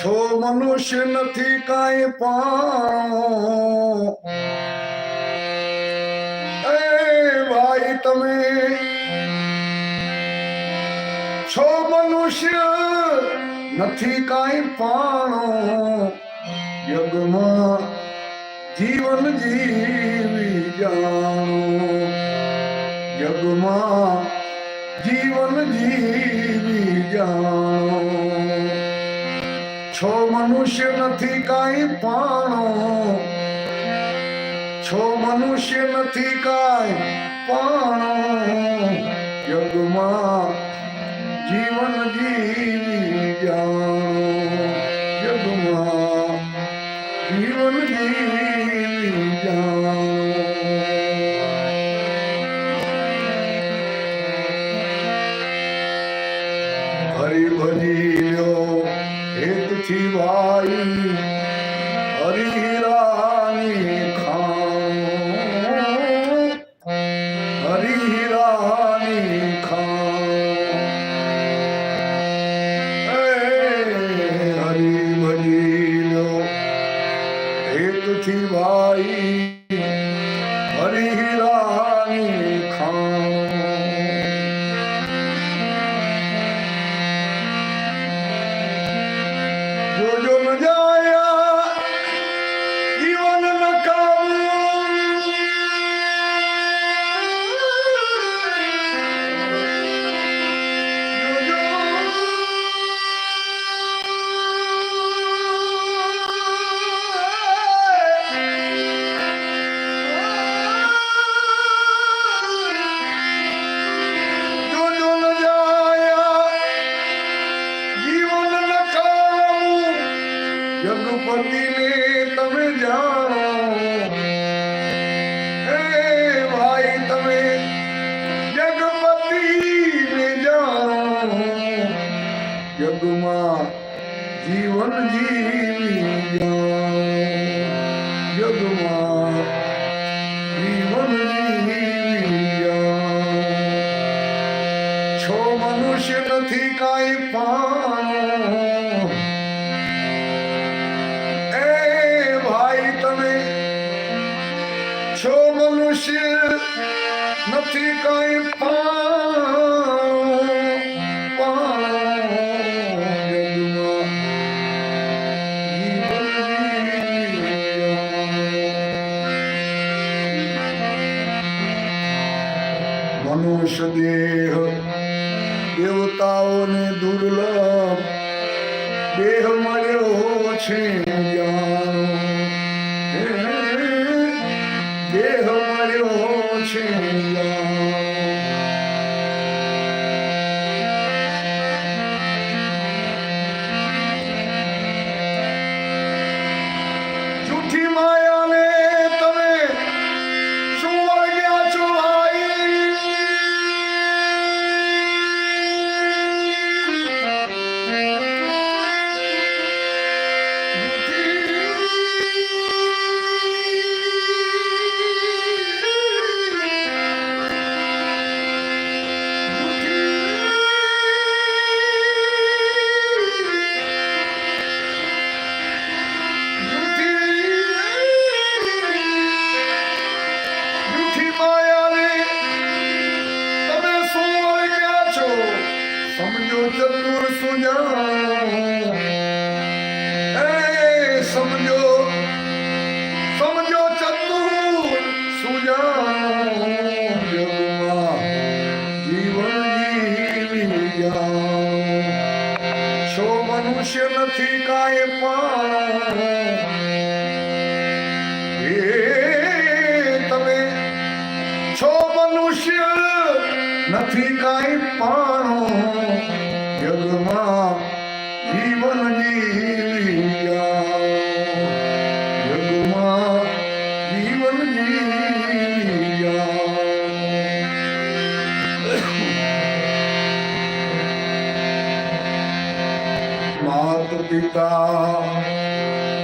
છો મનુષ્ય નથી કાંઈ પાણો એ ભાઈ તમે છો મનુષ્ય નથી કાંઈ પાણો યગમાં જીવન જીવી જાણો યગમાં જીવન જીવી જાણો છો મનુષ્ય નથી કાઈ પાણો. છો મનુષ્ય નથી કાઈ પાણો. યુગમાં જીવન જીવી જાણો. યગમાં જીવન જીવી જાણો. હરી ભજી irtibai Arif મનુષ્ય નથી કાંઈ પાણો એ ભાઈ તમે છો મનુષ્ય નથી કાંઈ પાણો પાણો દેવતાઓને દુર્લભ દેહ મળ્યો છે. પિતા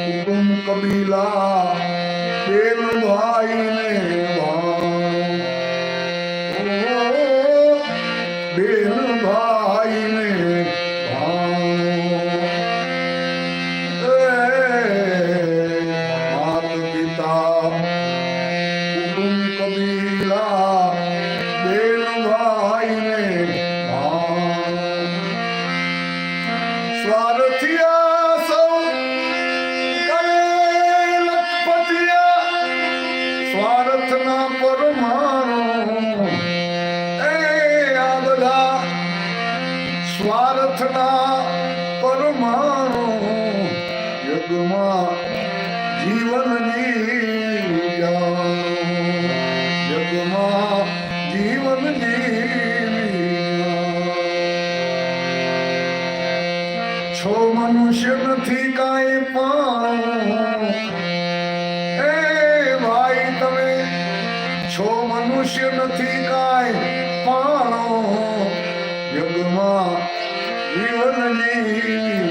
કુટુંબ કબીલા પ્રેમ ભાઈ ને બેન ભાઈ ને માત પિતા કુટુંબ કબીલા, બેન ભાઈ ને સ્વાર્થી છો મનુષ્ય નથી કાંઈ પણ. એ ભાઈ તમે, છો મનુષ્ય નથી કાંઈ પાણો. યુગમાં જીવનની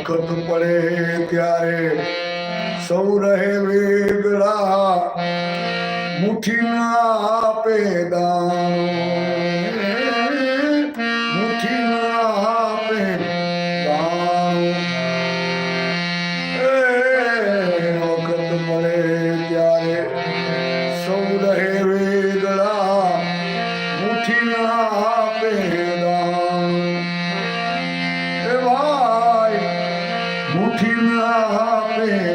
વખત પડે ત્યારે સૌ રહે વેગળા મુઠ્ઠીના પેદા. મુઠ્ઠીના kill the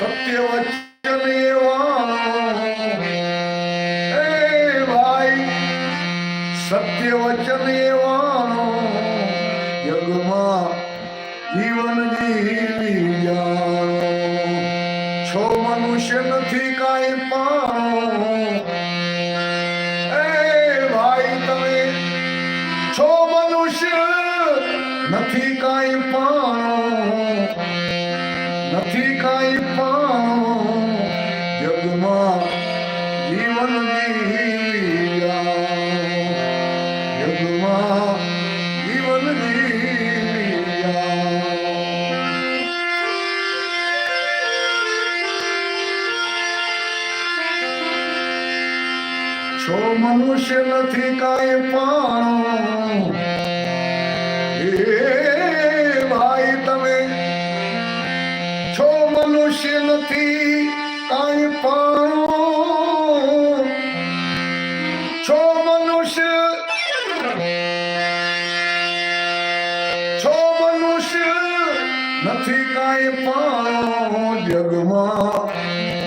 સત્ય વચન એવા ભાઈ સત્ય વચન એવા યગમાં જીવન જીવી છો મનુષ્ય નથી કાંઈ પાણો. જીવન જીવ્યા જગમાં જીવન જીવ્યા છો મનુષ્ય નથી કાંઈ પાણો. નથી કાંઈ પાણો જગમાં.